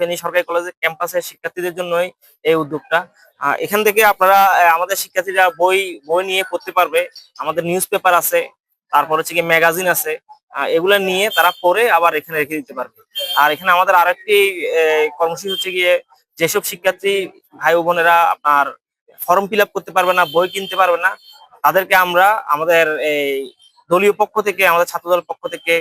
ফেনী সরকারি কলেজের ক্যাম্পাসের শিক্ষার্থীদের জন্যই এই উদ্যোগটা। এখান থেকে আপনারা আমাদের শিক্ষার্থীরা বই বই নিয়ে পড়তে পারবে। আমাদের নিউজ পেপার আছে, তারপর হচ্ছে কি ম্যাগাজিন আছে। এগুলা নিয়ে তারা পড়ে আবার এখানে রেখে দিতে পারবে। আর এখানে আমাদের আরেকটি কর্মসূচি হচ্ছে গিয়ে যেসব শিক্ষার্থী ভাই বোনেরা আপনার ফর্ম ফিল করতে পারবে না, বই কিনতে পারবে না, তাদেরকে আমরা আমাদের এই দলীয় পক্ষ থেকে, আমাদের ছাত্রদল পক্ষ থেকে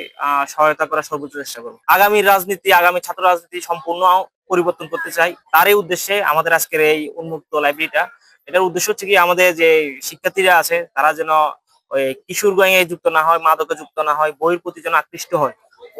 সহায়তা করার সর্বোচ্চ চেষ্টা করব। আগামী রাজনীতি, আগামী ছাত্র রাজনীতি সম্পূর্ণ পরিবর্তন করতে চাই। তারই উদ্দেশ্যে আমাদের আজকের এই উন্মুক্ত লাইব্রেরিটা। এটার উদ্দেশ্য হচ্ছে কি, আমাদের যে শিক্ষার্থীরা আছে, তারা যেন ওই কিশোর গাঁয়ে যুক্ত না হয় মাদকে যুক্ত না হয় বইয়ের প্রতি যেন আকৃষ্ট হয়।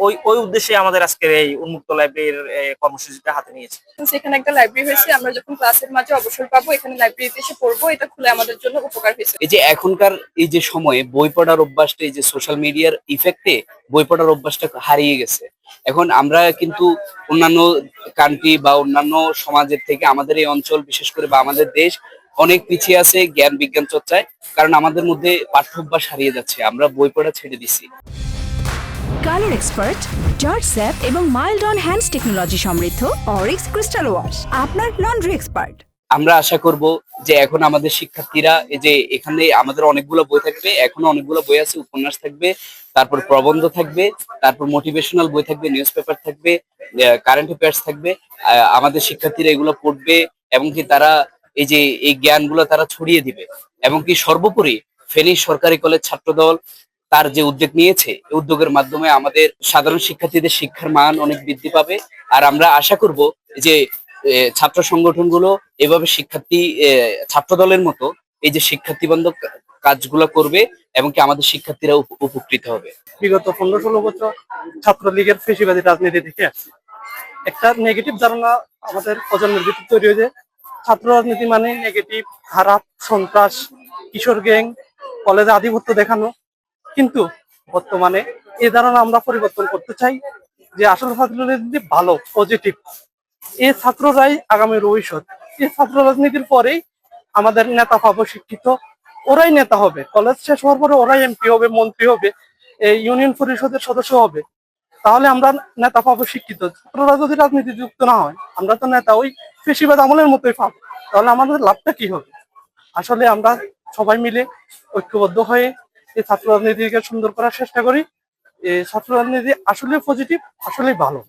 ওই ওই উদ্দেশ্যে আমাদের আজকের এই উন্মুক্ত লাইব্রেরির কর্মসূচিটা হাতে নিয়েছি। এখানে একটা লাইব্রেরি হয়েছে আমরা যখন ক্লাসের মাঝে অবসর পাবো এখানে লাইব্রেরিতে এসে পড়ব এটা খুলে আমাদের জন্য উপকার হয়েছে। এই যে এখনকার এই যে সময়ে বই পড়ার অভ্যাসটা এই যে সোশ্যাল মিডিয়ার ইফেক্টে বই পড়ার অভ্যাসটা হারিয়ে গেছে। এখন আমরা কিন্তু অন্যান্য কান্ট্রি বা অন্যান্য সমাজের থেকে আমাদের এই অঞ্চল বিশেষ করে বা আমাদের দেশ অনেক পিছিয়ে আছে জ্ঞান বিজ্ঞান চর্চায় কারণ আমাদের মধ্যে পাঠ্য অভ্যাস হারিয়ে যাচ্ছে। আমরা বই পড়া ছেড়ে দিছি। কালার এক্সপার্ট জর্জ স্যাপ এবং মাইল্ড অন হ্যান্ডস টেকনোলজি সমৃদ্ধ অরিক্স ক্রিস্টাল ওয়াশ, আপনার লন্ড্রি এক্সপার্ট। আমরা আশা করব যে এখন আমাদের শিক্ষার্থীরা, এই যে এখানে আমাদের অনেকগুলো বই থাকবে, এখনও অনেকগুলো বই আছে, উপন্যাস থাকবে, তারপর প্রবন্ধ থাকবে, তারপর মোটিভেশনাল বই থাকবে নিউজ পেপার থাকবে কারেন্ট অ্যাফেয়ার্স থাকবে আমাদের শিক্ষার্থীরা এগুলো পড়বে, এবং কি তারা এই যে এই জ্ঞানগুলো তারা ছড়িয়ে দিবে, এবং কি সর্বোপরি ফেনী সরকারি কলেজ ছাত্রদল তার যে উদ্যোগ নিয়েছে উদ্যোগের মাধ্যমে আমাদের সাধারণ শিক্ষার্থীদের শিক্ষার মান অনেক বৃদ্ধি পাবে। আর আমরা আশা করব যে ছাত্র সংগঠনগুলো এভাবে শিক্ষার্থী ছাত্র দলের মতো এই যে শিক্ষার্থী বান্ধব কাজগুলো করবে এবং কি আমাদের শিক্ষার্থীরা উপ- উপকৃত হবে। বিগত পনেরো ষোলো বছর ছাত্রলীগের ফেসিবাদী রাজনীতি দেখে আসছি একটা নেগেটিভ ধারণা আমাদের প্রজন্মের ভিতর তৈরি হয়েছে। ছাত্র রাজনীতি মানে নেগেটিভ খারাপ, সন্ত্রাস, কিশোর গ্যাং কলেজে আধিপত্য দেখানো। কিন্তু বর্তমানে এ ধারণা আমরা পরিবর্তন করতে চাই যে আসলে ছাত্র রাজনীতি ভালো পজিটিভ এই ছাত্ররাই আগামী ভবিষ্যৎ। এই ছাত্র রাজনীতির পরেই আমাদের নেতা পাবো শিক্ষিত, ওরাই নেতা হবে। কলেজ শেষ হওয়ার পরে ওরাই এমপি হবে, মন্ত্রী হবে, এই ইউনিয়ন পরিষদের সদস্য হবে। তাহলে আমরা নেতা পাবো শিক্ষিত। ছাত্ররা যদি রাজনীতি যুক্ত না হয়, আমরা তো নেতা ওই ফেসিবাদ আমলের মতোই পাবো। তাহলে আমাদের লাভটা কি হবে? আসলে আমরা সবাই মিলে ঐক্যবদ্ধ হয়ে এই ছাত্র রাজনীতিকে সুন্দর করার চেষ্টা করি। এই ছাত্র রাজনীতি আসলে পজিটিভ আসলেই ভালো।